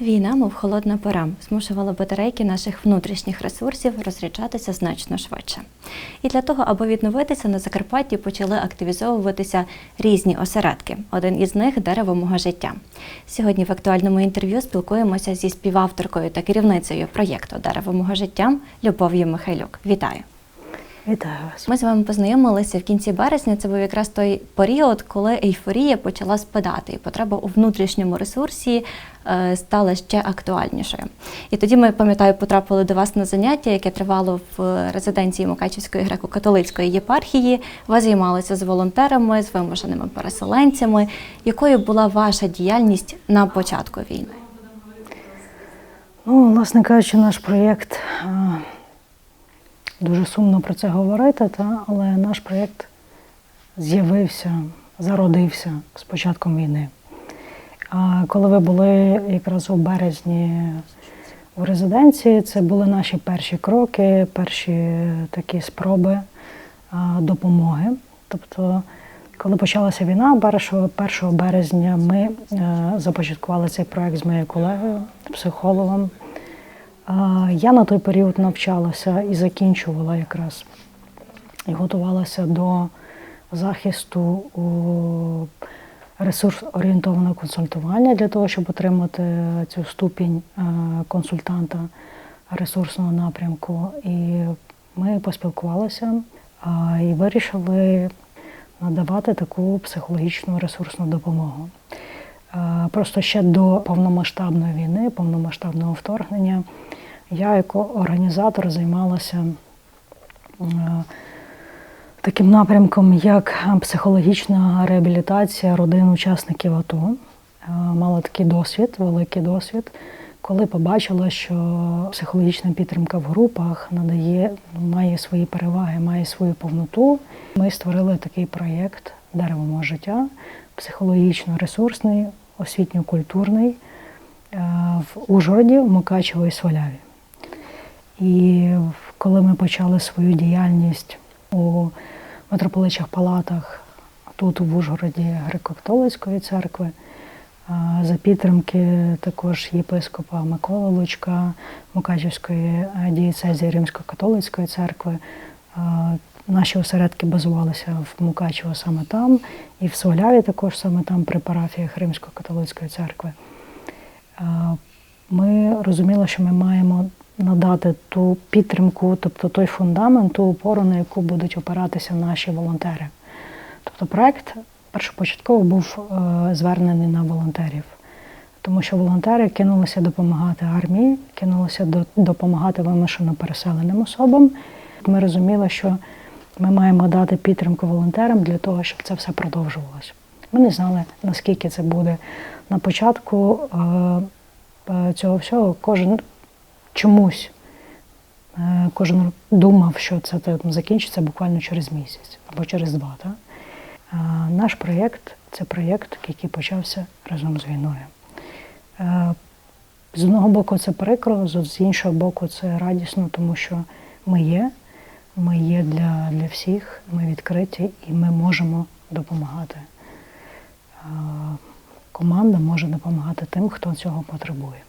Війна, мов холодна пора, змушувала батарейки наших внутрішніх ресурсів розряджатися значно швидше. І для того, аби відновитися, на Закарпатті почали активізовуватися різні осередки. Один із них дерево мого життя. Сьогодні в актуальному інтерв'ю спілкуємося зі співавторкою та керівницею проєкту Дерево мого життя Любов'ю Михайлюк. Вітаю! Вітаю вас. Ми з вами познайомилися в кінці березня. Це був якраз той період, коли ейфорія почала спадати, і потреба у внутрішньому ресурсі е, стала ще актуальнішою. І тоді ми пам'ятаю, потрапили до вас на заняття, яке тривало в резиденції Мукачівської греко-католицької єпархії. Ви займалися з волонтерами, з вимушеними переселенцями. Якою була ваша діяльність на початку війни? Ну, власне кажучи, наш проєкт а, дуже сумно про це говорити, та, але наш проєкт з'явився, зародився з початком війни. А коли ви були якраз у березні в резиденції, це були наші перші кроки, перші такі спроби допомоги. Тобто, коли почалася війна, 1 1 березня ми е, започаткували цей проект з моєю колегою, психологом. Я на той період навчалася і закінчувала якраз і готувалася до захисту у ресурс-орієнтованого консультування для того, щоб отримати цю ступінь е, консультанта ресурсного напрямку. І ми поспілкувалися і вирішили надавати таку психологічну ресурсну допомогу. Е, Просто ще до повномасштабної війни, повномасштабного вторгнення, я як організатор займалася е, таким напрямком, як психологічна реабілітація родин учасників АТО. Е, Мала такий досвід, великий досвід, коли побачила, що психологічна підтримка в групах надає, має свої переваги, має свою повноту. Ми створили такий проєкт Дерево життя, психологічно-ресурсний, освітньо-культурний е, в Ужгороді, в Мукачево і Сваляві. І коли ми почали свою діяльність у митрополичих палатах тут, в Ужгороді Греко-католицької церкви, е, за підтримки також єпископа Миколи Лучка, Мукачівської е, дієцезії Римсько-католицької церкви, Наші осередки базувалися в Мукачево саме там, і в Сваляві також саме там при парафіях Римсько-католицької церкви. Е, Ми розуміли, що ми маємо надати ту підтримку, тобто той фундамент, ту опору, на яку будуть опиратися наші волонтери. Тобто проект першопочатково був е, звернений на волонтерів, тому що волонтери кинулися допомагати армії, кинулися допомагати вимушено переселеним особам. Ми розуміли, що ми маємо дати підтримку волонтерам для того, щоб це все продовжувалося. Ми не знали, наскільки це буде. На початку е, е, цього всього кожен чомусь е, кожен думав, що це там закінчиться буквально через місяць або через два. Так? Наш проєкт це проєкт, який почався разом з війною. З одного боку, це прикро, з іншого боку, це радісно, тому що ми є, ми є для, для всіх, ми відкриті і ми можемо допомагати. Команда може допомагати тим, хто цього потребує.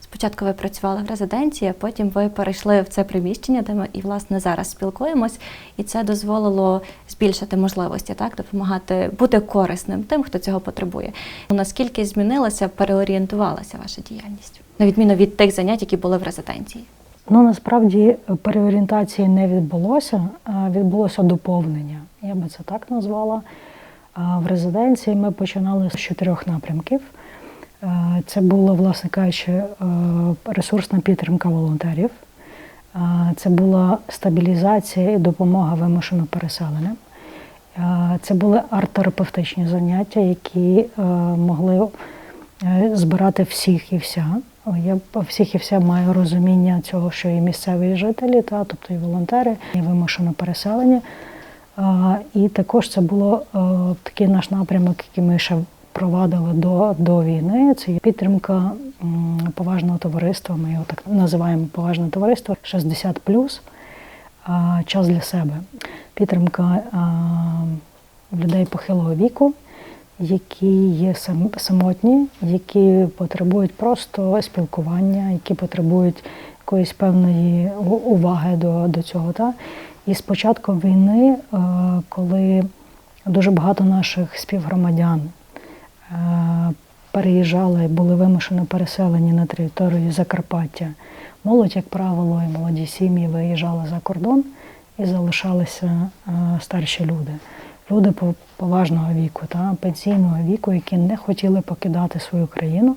Спочатку ви працювали в резиденції, а потім ви перейшли в це приміщення, де ми і власне зараз спілкуємось, і це дозволило збільшити можливості, так допомагати бути корисним тим, хто цього потребує. Наскільки змінилася, переорієнтувалася ваша діяльність, на відміну від тих занять, які були в резиденції? Ну насправді переорієнтації не відбулося, відбулося доповнення. Я би це так назвала. В резиденції ми починали з чотирьох напрямків. Е, Це була, власне кажучи, е, ресурсна підтримка волонтерів. Е, Це була стабілізація і допомога вимушено переселеним. Е, Це були арт-терапевтичні заняття, які е, могли е, збирати всіх і вся. Я по- всіх і вся маю розуміння цього, що і місцеві жителі, та, тобто і волонтери, і вимушено переселені. І також це було такий наш напрямок, який ми ще провадили до, до війни. Це є підтримка поважного товариства. Ми його так називаємо поважне товариство 60+, а, час для себе. Підтримка людей похилого віку, які є сам- самотні, які потребують просто спілкування, які потребують якоїсь певної уваги до, до цього. Та? І з початком війни, е, коли дуже багато наших співгромадян е, переїжджали, були вимушено переселені на територію Закарпаття. Молодь, як правило, і молоді сім'ї виїжджали за кордон і залишалися е, старші люди. Люди по- поважного віку, та, пенсійного віку, які не хотіли покидати свою країну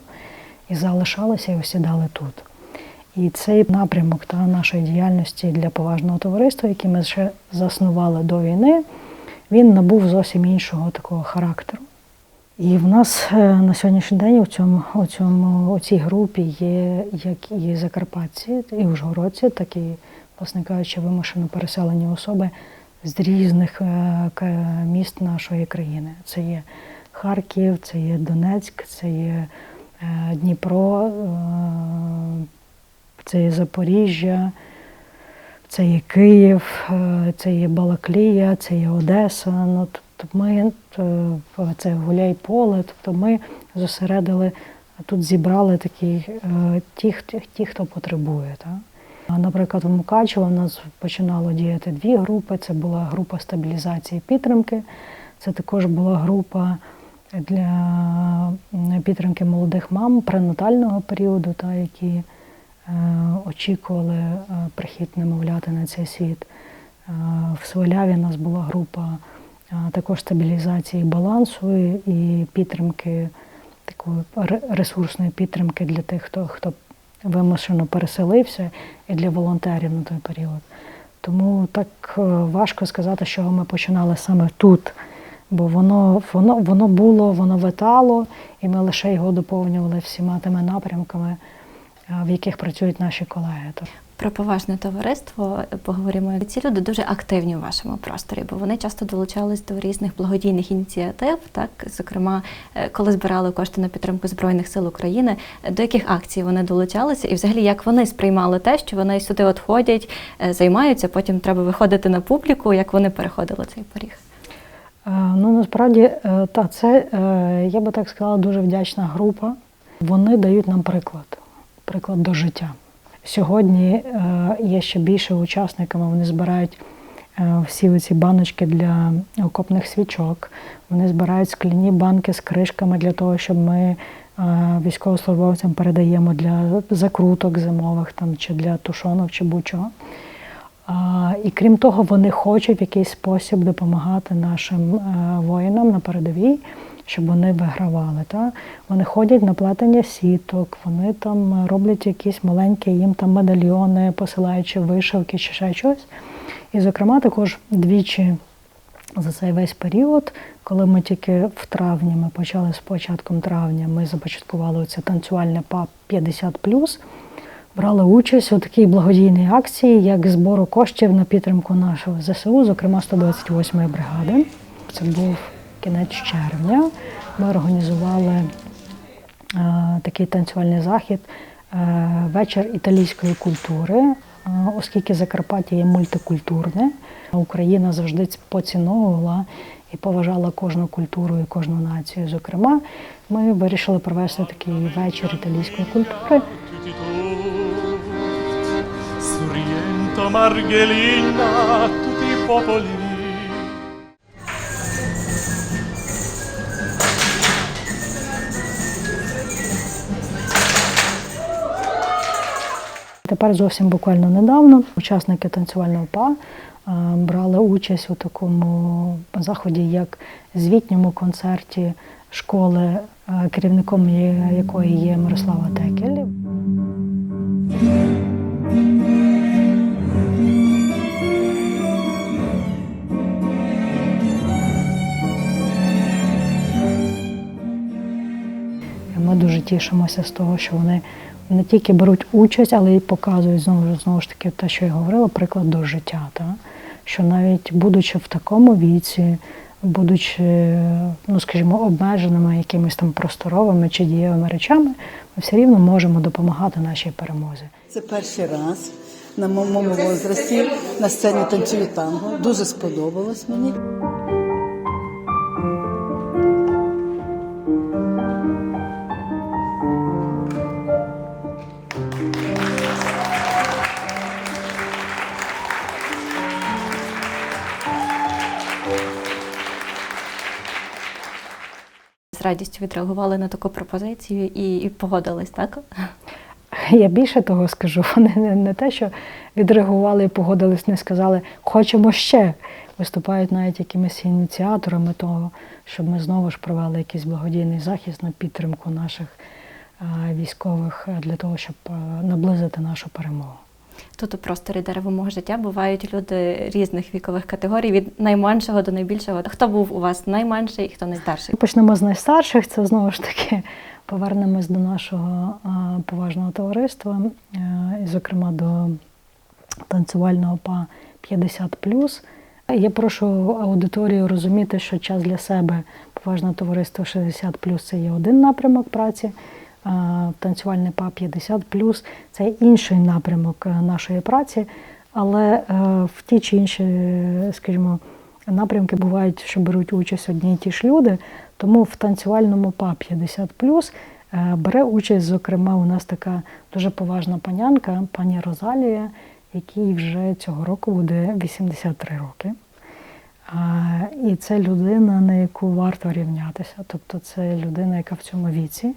і залишалися і осідали тут. І цей напрямок та, нашої діяльності для поважного товариства, який ми ще заснували до війни, він набув зовсім іншого такого характеру. І в нас е, на сьогоднішній день у цьому, у цьому у цій групі є як і закарпатці, і ужгородці, так і, власне кажучи, вимушено переселені особи з різних е, міст нашої країни. Це є Харків, це є Донецьк, це є е, Дніпро, е, це є Запоріжжя, це є Київ, це є Балаклія, це є Одеса. Ну, тобто ми це Гуляйполе, тобто ми зосередили, тут зібрали такі е, ті, хто- ті, хто потребує. Так? Наприклад, в Мукачево в нас починало діяти дві групи. Це була група стабілізації підтримки. Це також була група для підтримки молодих мам пренатального періоду, та, які е, очікували е, прихід немовляти на цей світ. Е, В Сваляві у нас була група також стабілізації балансу і підтримки, такої ресурсної підтримки для тих, хто, хто вимушено переселився, і для волонтерів на той період. Тому так е, важко сказати, що ми починали саме тут. Бо воно, воно, воно було, воно витало, і ми лише його доповнювали всіма тими напрямками, е, в яких працюють наші колеги. Про поважне товариство поговоримо. Ці люди дуже активні у вашому просторі, бо вони часто долучались до різних благодійних ініціатив. Так, зокрема, е, коли збирали кошти на підтримку збройних сил України, е, до яких акцій вони долучалися, і взагалі як вони сприймали те, що вони сюди от ходять, е, займаються. Потім треба виходити на публіку. Як вони переходили цей поріг? Е, Ну насправді е, та це е, я би так сказала дуже вдячна група. Вони дають нам приклад, приклад до життя. Сьогодні е, є ще більше учасниками. Вони збирають е, всі ці баночки для окопних свічок. Вони збирають скляні банки з кришками для того, щоб ми е, військовослужбовцям передаємо для закруток зимових там чи для тушонок чи будь-чого. І крім того, вони хочуть в якийсь спосіб допомагати нашим воїнам на передовій, щоб вони вигравали. Та? Вони ходять на плетення сіток, вони там роблять якісь маленькі їм там медальйони, посилаючи вишивки чи ще щось. І, зокрема, також двічі за цей весь період, коли ми тільки в травні, ми почали з початком травня, ми започаткували це танцювальне ПАП 50+, брали участь у такій благодійній акції, як збору коштів на підтримку нашого ЗСУ, зокрема 128-ї бригади. Це був кінець червня. Ми організували е, такий танцювальний захід, е, вечір італійської культури, е, оскільки Закарпаття є мультикультурне. Україна завжди поціновувала і поважала кожну культуру і кожну націю. Зокрема, ми вирішили провести такий вечір італійської культури. Sorriento Marghelina tutti i Тепер зовсім буквально недавно учасники танцювального ПА е, брали участь у такому заході, як звітньому концерті школи, е, керівником якої є Мирослава Текель. Ми дуже тішимося з того, що вони не тільки беруть участь, але й показують знову ж знову ж таки те, що я говорила, приклад до життя. Та? Що навіть будучи в такому віці, будучи, ну скажімо, обмеженими якимись там просторовими чи дієвими речами, ми все рівно можемо допомагати нашій перемозі. Це перший раз на моєму возрасті на сцені танцюю танго. Дуже сподобалось мені. З радістю відреагували на таку пропозицію і, і погодились, так? Я більше того скажу. Вони не, не те, що відреагували і погодились, не сказали, хочемо ще. Виступають навіть якимись ініціаторами того, щоб ми знову ж провели якийсь благодійний захист на підтримку наших військових для того, щоб наблизити нашу перемогу. Тут у просторі дерево мого життя бувають люди різних вікових категорій, від найменшого до найбільшого. Хто був у вас найменший, і хто найстарший? Почнемо з найстарших. Це знову ж таки повернемось до нашого поважного товариства, е, і, зокрема до танцювального ПА 50 Я прошу аудиторію розуміти, що час для себе поважне товариство 60 це є один напрямок праці. А Танцювальне ПА 50 це інший напрямок е, нашої праці, але е, в ті чи інші, е, скажімо, напрямки бувають, що беруть участь одні й ті ж люди. Тому в танцювальному ПА 50 е, бере участь, зокрема, у нас така дуже поважна панянка, пані Розалія, якій вже цього року буде 83 роки. І це людина, на яку варто рівнятися. Тобто це людина, яка в цьому віці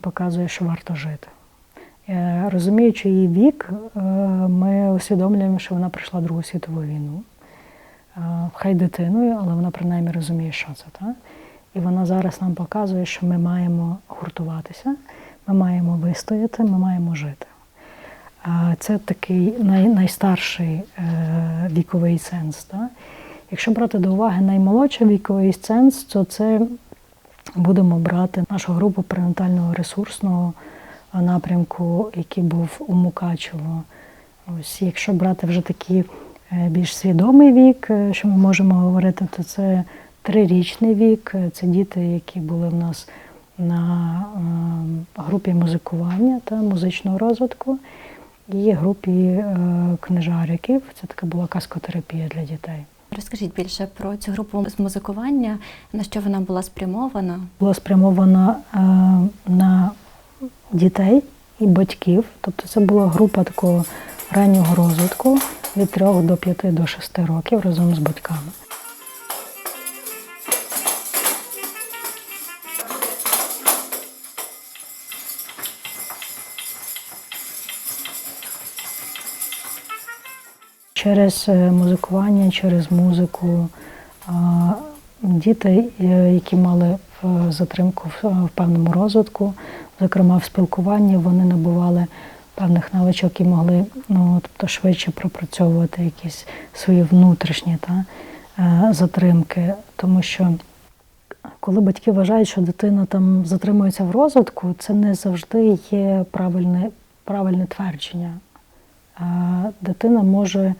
показує, що варто жити. Е, Розуміючи її вік, е, ми усвідомлюємо, що вона пройшла Другу світову війну. Е, Хай дитиною, але вона принаймні розуміє, що це. Так? І вона зараз нам показує, що ми маємо гуртуватися, ми маємо вистояти, ми маємо жити. Це такий най, найстарший віковий ценз. Так? Якщо брати до уваги наймолодший віковий ценз, то це будемо брати нашу групу пренатального ресурсного напрямку, який був у Мукачево. Ось, якщо брати вже такий е, більш свідомий вік, е, що ми можемо говорити, то це трирічний вік. Е, Це діти, які були в нас на групі музикування та музичного розвитку, і групі книжариків. Це така була каскотерапія для дітей. Розкажіть більше про цю групу з музикування, на що вона була спрямована? була спрямована е, на дітей і батьків. Тобто це була група такого раннього розвитку від 3 до 5 до 6 років разом з батьками. Через е, музикування, через музику діти, е, які мали в- затримку в певному розвитку, зокрема в спілкуванні, вони набували певних навичок і могли ну, тобто швидше пропрацьовувати якісь свої внутрішні та, е, затримки. Тому що коли батьки вважають, що дитина там затримується в розвитку, це не завжди є правильне, правильне твердження. Е, Дитина може е,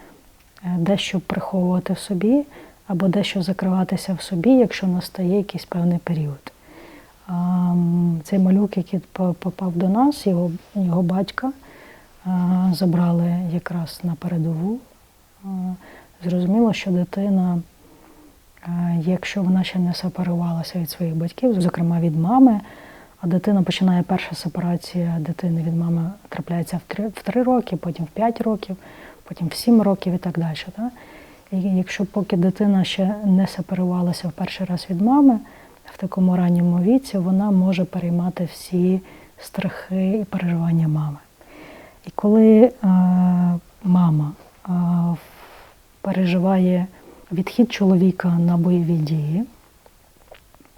дещо приховувати в собі або дещо закриватися в собі, якщо настає якийсь певний період. Цей малюк, який попав до нас, його, його батька е, забрали якраз на передову. Е, Зрозуміло, що дитина, е, якщо вона ще не сепарувалася від своїх батьків, зокрема від мами, а дитина починає перша сепарація дитини від мами трапляється в 3, в 3 роки, потім в 5 років, потім в 7 років і так далі. Так? І якщо поки дитина ще не сепарувалася в перший раз від мами, в такому ранньому віці вона може переймати всі страхи і переживання мами. І коли е, мама е, переживає відхід чоловіка на бойові дії,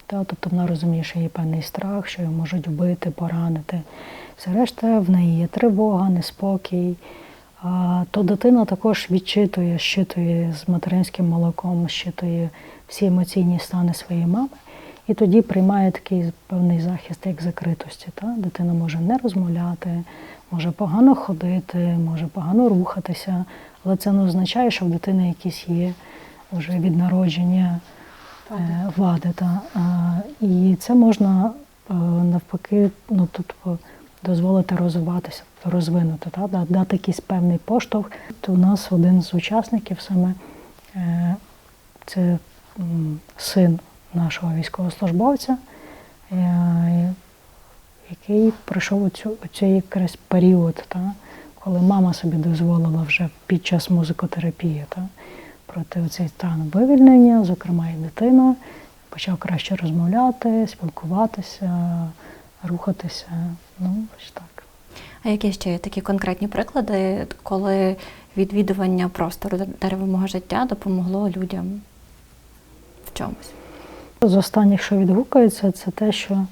та, тобто вона розуміє, що є певний страх, що його можуть вбити, поранити. Все решта в неї є тривога, неспокій. То дитина також відчитує, щитує з материнським молоком, щитує всі емоційні стани своєї мами. І тоді приймає такий певний захист, як закритості. Та? Дитина може не розмовляти, може погано ходити, може погано рухатися, але це не означає, що в дитини якісь є вже від народження е, вади. Та? І це можна е, навпаки ну, тут дозволити розвиватися, розвинути, та? дати якийсь певний поштовх. То у нас один з учасників саме е, це син нашого військовослужбовця, е, який пройшов оцю, оцей якраз період, та? коли мама собі дозволила вже під час музикотерапії та? проти оцей стан вивільнення, зокрема і дитина, почав краще розмовляти, спілкуватися, рухатися. Ну, ось так. А які ще є такі конкретні приклади, коли відвідування простору деревого життя допомогло людям в чомусь? З останніх, що відгукується, це те, що е,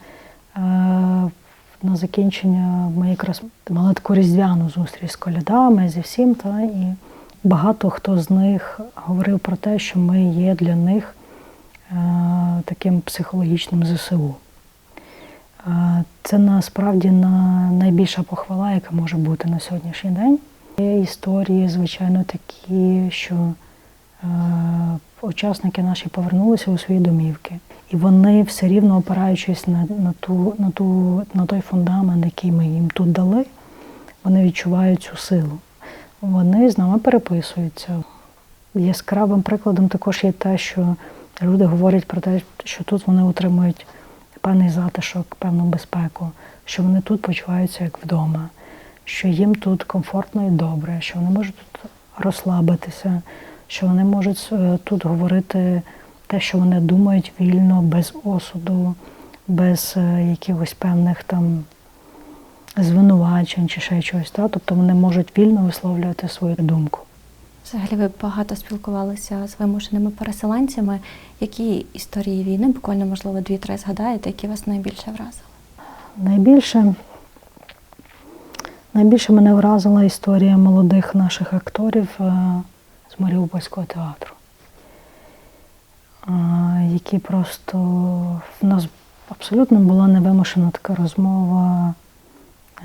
на закінчення ми якраз мали таку різдвяну зустріч з колядами, зі всім, та, і багато хто з них говорив про те, що ми є для них е, таким психологічним ЗСУ. Це насправді найбільша похвала, яка може бути на сьогоднішній день. Є історії, звичайно, такі, що е, учасники наші повернулися у свої домівки, і вони все рівно опираючись на, на, ту, на, ту, на той фундамент, який ми їм тут дали, вони відчувають цю силу. Вони з нами переписуються. Яскравим прикладом також є те, що люди говорять про те, що тут вони отримують певний затишок, певну безпеку, що вони тут почуваються як вдома, що їм тут комфортно і добре, що вони можуть тут розслабитися, що вони можуть е, тут говорити те, що вони думають вільно, без осуду, без е, якихось певних там звинувачень чи ще чогось. Та? Тобто вони можуть вільно висловлювати свою думку. Взагалі ви багато спілкувалися з вимушеними переселенцями. Які історії війни, буквально, можливо, дві-три згадаєте, які вас найбільше вразили? Найбільше, найбільше мене вразила історія молодих наших акторів е, з Маріупольського театру, е, які просто в нас абсолютно була невимушена така розмова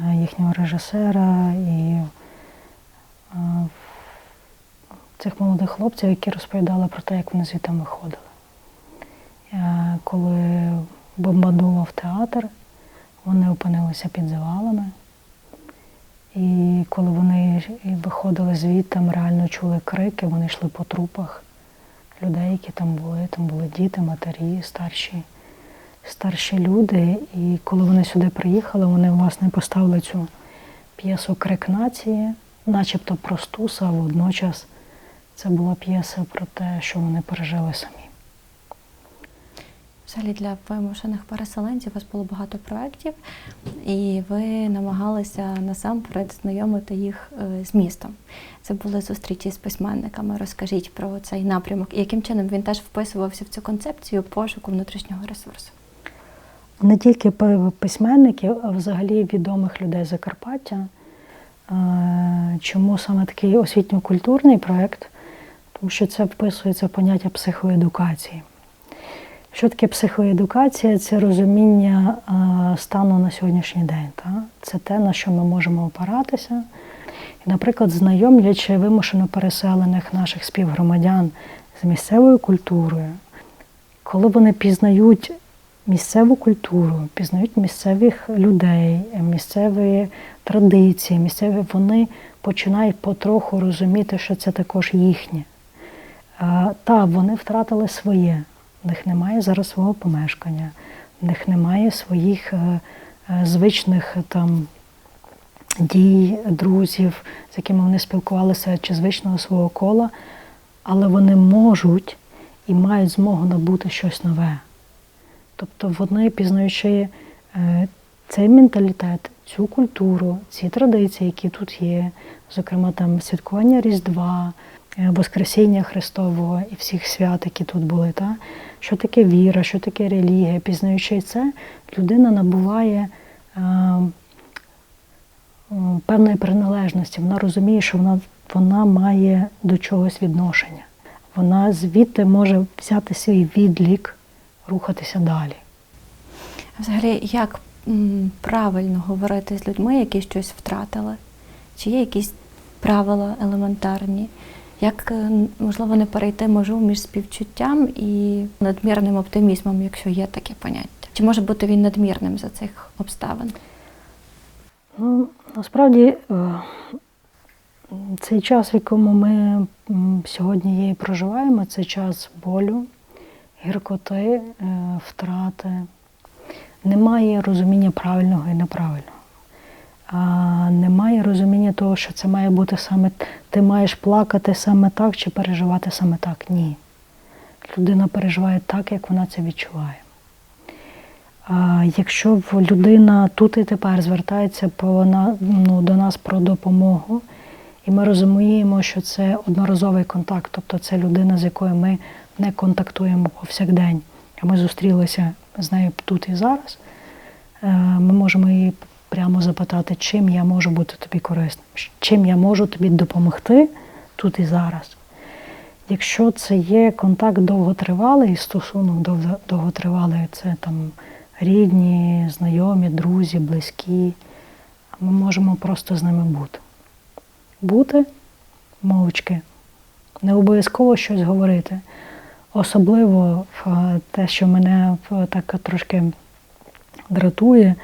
е, їхнього режисера і е, цих молодих хлопців, які розповідали про те, як вони звідти виходили. Е, Коли бомбардував театр, вони опинилися під завалами. І коли вони виходили звідти, реально чули крики, вони йшли по трупах людей, які там були. Там були діти, матері, старші, старші люди. І коли вони сюди приїхали, вони власне поставили цю п'єсу Крик нації, начебто просту, а водночас це була п'єса про те, що вони пережили самі. Взагалі для вимушених переселенців у вас було багато проєктів, і ви намагалися насамперед знайомити їх е, з містом. Це були зустрічі з письменниками. Розкажіть про цей напрямок і яким чином він теж вписувався в цю концепцію пошуку внутрішнього ресурсу. не тільки письменників, а взагалі відомих людей Закарпаття. Е, Чому саме такий освітньо-культурний проєкт? Тому що це вписується в поняття психоедукації. Що таке психоедукація? Це розуміння е, стану на сьогоднішній день. Та? Це те, на що ми можемо опиратися. І, наприклад, знайомлячи вимушено переселених наших співгромадян з місцевою культурою, коли вони пізнають місцеву культуру, пізнають місцевих людей, місцеві традиції, місцеві, вони починають потроху розуміти, що це також їхнє. Та, вони втратили своє. В них немає зараз свого помешкання, в них немає своїх е, е, звичних там дій, друзів, з якими вони спілкувалися, чи звичного свого кола, але вони можуть і мають змогу набути щось нове. Тобто вони, пізнаючи е, цей менталітет, цю культуру, ці традиції, які тут є, зокрема там святкування Різдва, Воскресіння Христового і всіх свят, які тут були, та? що таке віра, що таке релігія, пізнаючи це, людина набуває е, е, певної приналежності. Вона розуміє, що вона, вона має до чогось відношення. Вона звідти може взяти свій відлік, рухатися далі. Взагалі, як правильно говорити з людьми, які щось втратили? Чи є якісь правила елементарні? Як е, можливо не перейти межу між співчуттям і надмірним оптимізмом, якщо є таке поняття? Чи може бути він надмірним за цих обставин? Ну, насправді е, цей час, в якому ми сьогодні і проживаємо, це час болю, гіркоти, е, втрати. Немає розуміння правильного і неправильного. Немає розуміння того, що це має бути саме ти маєш плакати саме так чи переживати саме так. Ні. людина переживає так, як вона це відчуває. А якщо людина тут і тепер звертається по, ну, до нас про допомогу, і ми розуміємо, що це одноразовий контакт, тобто це людина, з якою ми не контактуємо повсякдень, а ми зустрілися з нею тут і зараз, е, ми можемо її прямо запитати, чим я можу бути тобі корисним, чим я можу тобі допомогти тут і зараз. Якщо це є контакт довготривалий, стосунок довготривалий, це там рідні, знайомі, друзі, близькі, ми можемо просто з ними бути. Бути мовчки, не обов'язково щось говорити. Особливо в те, що мене так трошки дратує,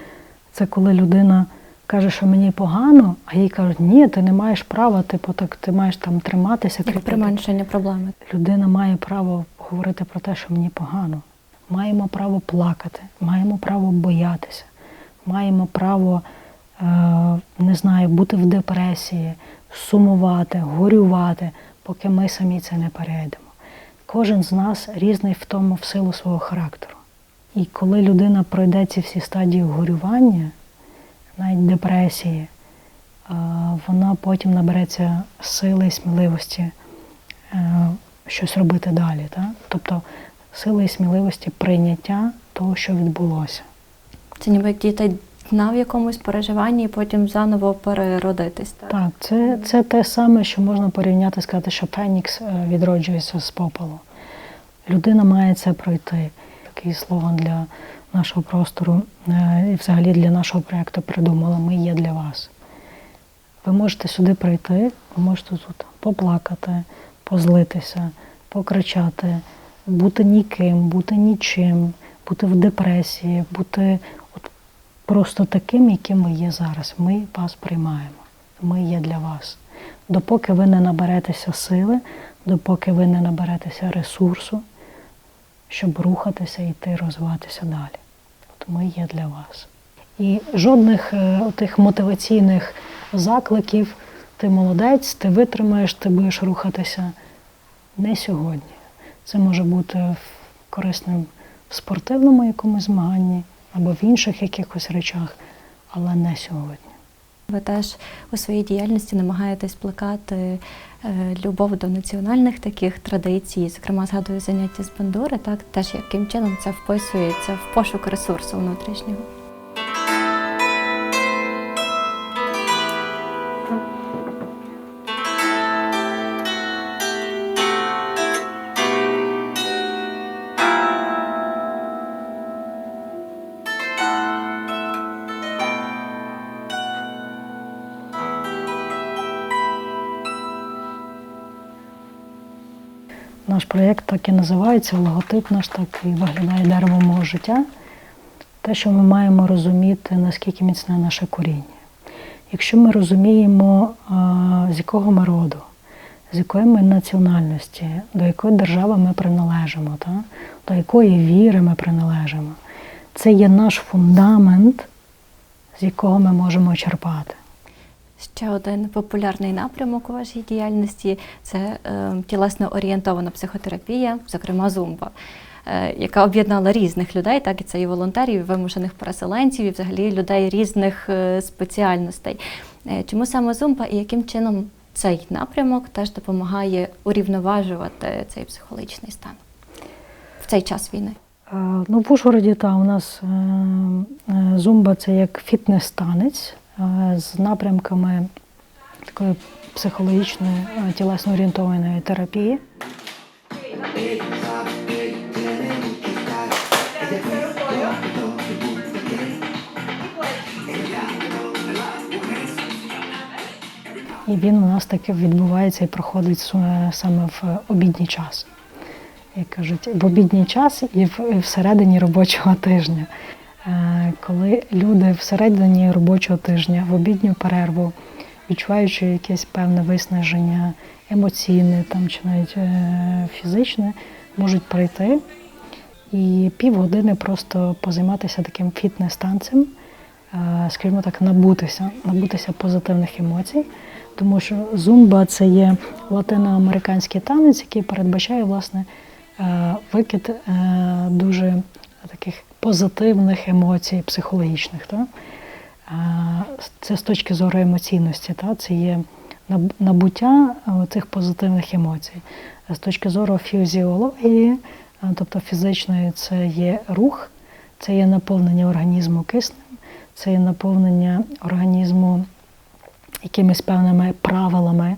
це коли людина каже, що мені погано, а їй кажуть, ні, ти не маєш права, типу, так ти маєш там триматися, Як применшення проблеми. Людина має право говорити про те, що мені погано. Маємо право плакати, маємо право боятися, маємо право, е, не знаю, бути в депресії, сумувати, горювати, поки ми самі це не перейдемо. Кожен з нас різний в тому в силу свого характеру. І коли людина пройде ці всі стадії горювання, навіть депресії, е, вона потім набереться сили і сміливості е, щось робити далі. Так? Тобто сили і сміливості прийняття того, що відбулося. Це ніби як діти дна в якомусь переживанні і потім заново переродитись. Так? Так, це, це те саме, що можна порівняти, сказати, що Фенікс е, відроджується з попелу. Людина має це пройти. Такий слоган для нашого простору е, і взагалі для нашого проєкту придумали Ми є для вас. Ви можете сюди прийти, ви можете тут поплакати, позлитися, покричати, бути ніким, бути нічим, бути в депресії, бути от просто таким, яким ви є зараз. Ми вас приймаємо. Ми є для вас. Допоки ви не наберетеся сили, допоки ви не наберетеся ресурсу, щоб рухатися, йти, розвиватися далі. От ми є для вас. І жодних е, тих мотиваційних закликів ти молодець, ти витримаєш, ти будеш рухатися не сьогодні. Це може бути корисним в спортивному якомусь змаганні або в інших якихось речах, але не сьогодні. Ви теж у своїй діяльності намагаєтесь плекати е, любов до національних таких традицій, зокрема згадую заняття з бандури, так теж яким чином це вписується в пошук ресурсу внутрішнього. Наш проєкт так і називається, логотип наш так і виглядає дерево мого життя. Те, що ми маємо розуміти, наскільки міцне наше коріння. Якщо ми розуміємо, з якого ми роду, з якої ми національності, до якої держави ми приналежимо, та? до якої віри ми приналежимо, це є наш фундамент, з якого ми можемо черпати. Ще один популярний напрямок у вашій діяльності це е, тілесно орієнтована психотерапія, зокрема зумба, е, яка об'єднала різних людей, так і це і волонтерів, і вимушених переселенців, і взагалі людей різних е, спеціальностей. Чому саме зумба і яким чином цей напрямок теж допомагає урівноважувати цей психологічний стан в цей час війни? Ну, в Ужгороді та у нас зумба це як фітнес-танець з напрямками такої психологічної е, тілесно орієнтованої терапії. І він у нас таки відбувається і проходить е, саме в обідній час як кажуть, в обідній час і в- і всередині робочого тижня. Е, Коли люди всередині робочого тижня, в обідню перерву, відчуваючи якесь певне виснаження емоційне там, чи навіть е, фізичне, можуть прийти і півгодини просто позайматися таким фітнес-танцем, е, скажімо так, набутися, набутися позитивних емоцій. Тому що зумба це є латиноамериканський танець, який передбачає власне викид дуже таких позитивних емоцій, психологічних. Та? Е, Це з точки зору емоційності, та? це є набуття цих позитивних емоцій. З точки зору фізіології, тобто фізичної, це є рух, це є наповнення організму киснем, це є наповнення організму якимись певними правилами,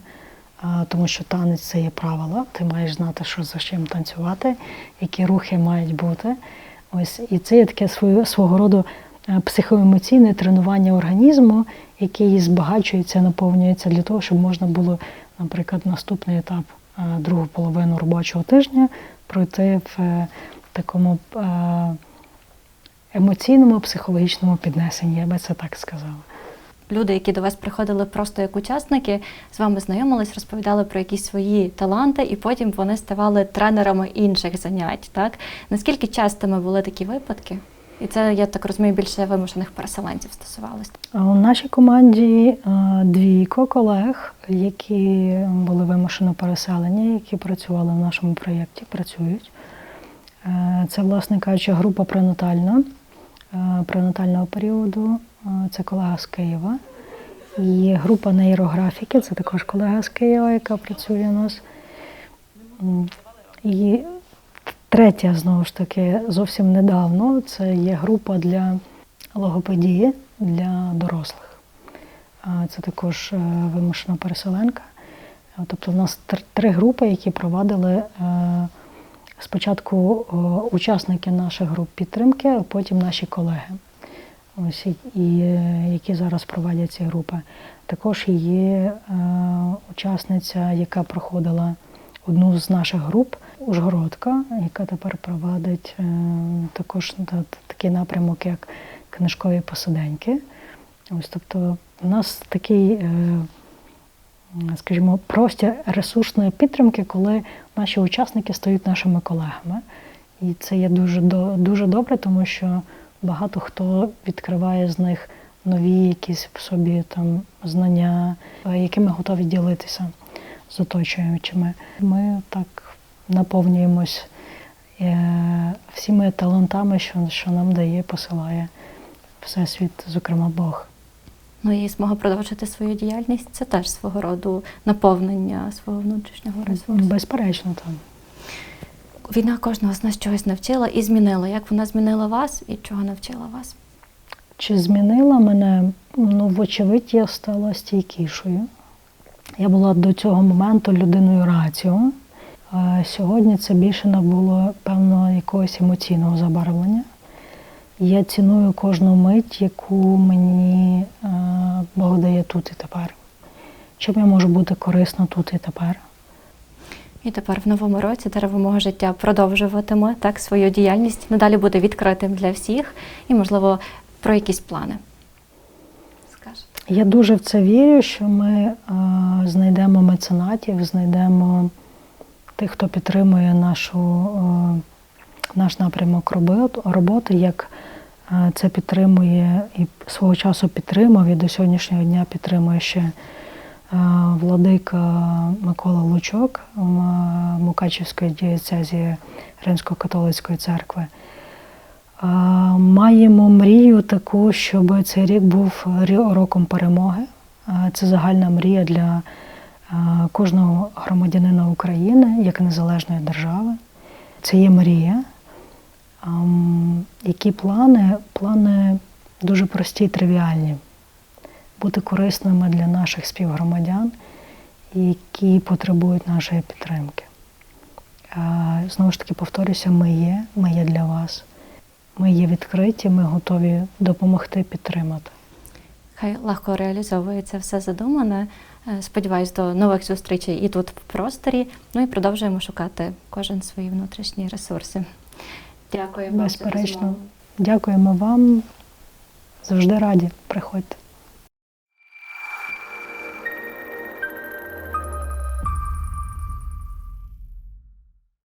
тому що танець це є правила. Ти маєш знати, що за чим танцювати, які рухи мають бути. Ось і це є таке свого, свого роду е, психоемоційне тренування організму, який збагачується, наповнюється для того, щоб можна було, наприклад, наступний етап, е, другу половину робочого тижня пройти в е, такому емоційному, психологічному піднесенні, я би це так сказала. Люди, які до вас приходили просто як учасники, з вами знайомились, розповідали про якісь свої таланти, і потім вони ставали тренерами інших занять. Так наскільки частими були такі випадки? І це я так розумію, більше вимушених переселенців стосувалося. У нашій команді е, двійко колег, які були вимушено переселені, які працювали в нашому проєкті, працюють. Е, Це, власне кажучи, група пренатальна, пренатального періоду. Е, Це колега з Києва. І група нейрографіки, це також колега з Києва, яка працює у нас. І третя, знову ж таки, зовсім недавно це є група для логопедії для дорослих. Це також е, вимушена переселенка. Е, Тобто в нас три групи, які провадили е, спочатку е, учасники наших груп підтримки, а потім наші колеги, ось, і, які зараз проводять ці групи. Також є е, учасниця, яка проходила одну з наших груп, Ужгородка, яка тепер провадить е, також такий напрямок, як книжкові посиденьки. Ось, тобто, у нас такий, скажімо, простір ресурсної підтримки, коли наші учасники стають нашими колегами. І це є дуже, дуже добре, тому що багато хто відкриває з них нові якісь в собі там знання, е, якими готові ділитися з оточуючими. Ми так наповнюємось е, всіми талантами, що, що нам дає, посилає Всесвіт, зокрема Бог. Ну і змога продовжити свою діяльність це теж свого роду наповнення свого внутрішнього ресурсу. Безперечно, там. Війна кожного з нас чогось навчила і змінила. Як вона змінила вас і чого навчила вас? Чи змінила мене? Ну, вочевидь, я стала стійкішою. Я була до цього моменту людиною раціо. А сьогодні це більше набуло певного якогось емоційного забарвлення. Я ціную кожну мить, яку мені е, Бог дає тут і тепер. Чим я можу бути корисна тут і тепер. І тепер в новому році дерево мого життя продовжуватиме так свою діяльність. Надалі буде відкритим для всіх і, можливо, про якісь плани. Скажете. Я дуже в це вірю, що ми е, знайдемо меценатів, знайдемо тих, хто підтримує нашу, е, наш напрямок роботи, як це підтримує і свого часу підтримав, і до сьогоднішнього дня підтримує ще е, владика Микола Лучок е, Мукачівської дієцезії Римсько-католицької церкви. Маємо мрію таку, щоб цей рік був роком перемоги. Це загальна мрія для кожного громадянина України як незалежної держави. Це є мрія. Які плани? Плани дуже прості і тривіальні. Бути корисними для наших співгромадян, які потребують нашої підтримки. Знову ж таки, повторюся, ми є, ми є для вас. Ми є відкриті, ми готові допомогти підтримати. Хай легко реалізовується все задумане. Е, Сподіваюсь, до нових зустрічей і тут в просторі. Ну і продовжуємо шукати кожен свої внутрішні ресурси. Дякую Безперечно. Дякуємо вам. Завжди раді. Приходьте.